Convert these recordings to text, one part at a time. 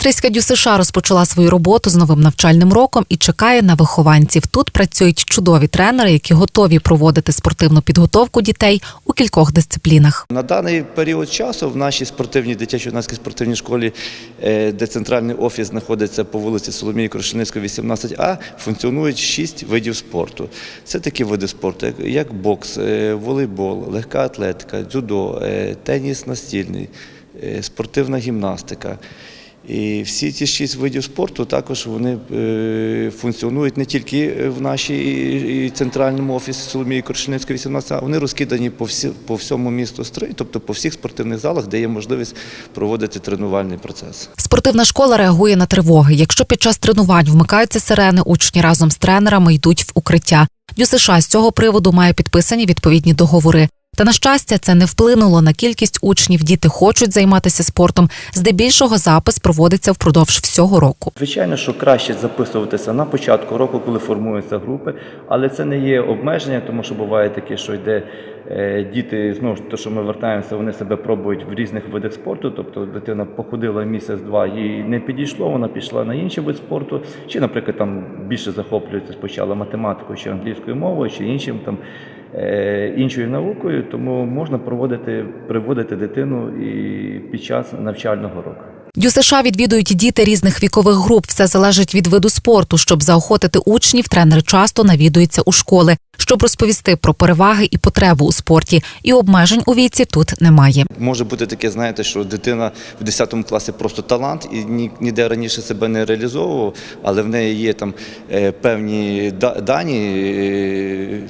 Стрийська ДЮСШ розпочала свою роботу з новим навчальним роком і чекає на вихованців. Тут працюють чудові тренери, які готові проводити спортивну підготовку дітей у кількох дисциплінах. На даний період часу в нашій спортивній дитячо-юнацькій спортивній школі, е, де центральний офіс знаходиться по вулиці Соломії Крушельницької, 18А, функціонують шість видів спорту. Це такі види спорту, як- бокс, е, волейбол, легка атлетика, дзюдо, е, теніс настільний, спортивна гімнастика. І всі ці шість видів спорту також вони е, функціонують не тільки в нашій центральному офісі Соломії Коршельницької 18, а вони розкидані по, всі, по всьому місту Стрий, тобто по всіх спортивних залах, де є можливість проводити тренувальний процес. Спортивна школа реагує на тривоги. Якщо під час тренувань вмикаються сирени, учні разом з тренерами йдуть в укриття. ДЮСШ з цього приводу має підписані відповідні договори. Та на щастя, це не вплинуло на кількість учнів. Діти хочуть займатися спортом. Здебільшого запис проводиться впродовж всього року. Звичайно, що краще записуватися на початку року, коли формуються групи, але це не є обмеження, тому що буває таке, що йде е, діти, знову ж то, що ми вертаємося, вони себе пробують в різних видах спорту. Тобто дитина походила місяць-два, їй не підійшло, вона пішла на інший вид спорту, чи, наприклад, там більше захоплюється спочатку математикою чи англійською мовою, чи іншим там. Е, Іншою наукою, тому можна проводити приводити дитину і під час навчального року. ДЮСШ відвідують діти різних вікових груп. Все залежить від виду спорту. Щоб заохотити учнів, тренери часто навідуються у школи, щоб розповісти про переваги і потребу у спорті. І обмежень у віці тут немає. Може бути таке, знаєте, що дитина в 10 класі просто талант і ніде раніше себе не реалізовував, але в неї є там е, певні дані, е,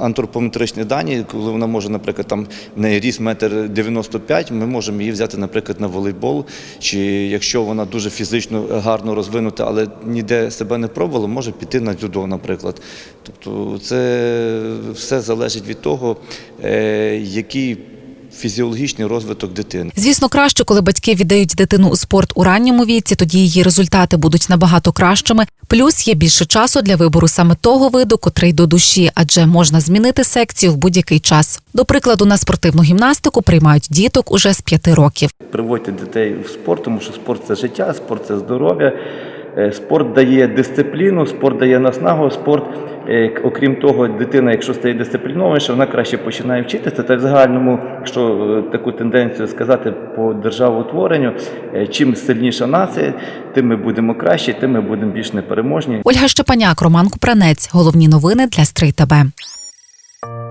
антропометричні дані, коли вона може, наприклад, там в неї ріст метр 95, ми можемо її взяти, наприклад, на волейбол. Чи якщо вона дуже фізично гарно розвинута, але ніде себе не пробувала, може піти на дзюдо, наприклад. Тобто це все залежить від того, е, який фізіологічний розвиток дитини. Звісно, краще, коли батьки віддають дитину у спорт у ранньому віці, тоді її результати будуть набагато кращими. Плюс є більше часу для вибору саме того виду, котрий до душі, адже можна змінити секцію в будь-який час. До прикладу, на спортивну гімнастику приймають діток уже з п'яти років. Приводьте дітей в спорт, тому що спорт це життя, спорт це здоров'я. Е, Спорт дає дисципліну, спорт дає наснагу, спорт, е, окрім того, дитина, якщо стає дисциплінованіше, вона краще починає вчитися. Та в загальному, якщо е, таку тенденцію сказати по державоутворенню, е, чим сильніша нація, тим ми будемо краще, тим ми будемо більш непереможні. Ольга Щепаняк, Роман Купранець. Головні новини для Стрий ТБ.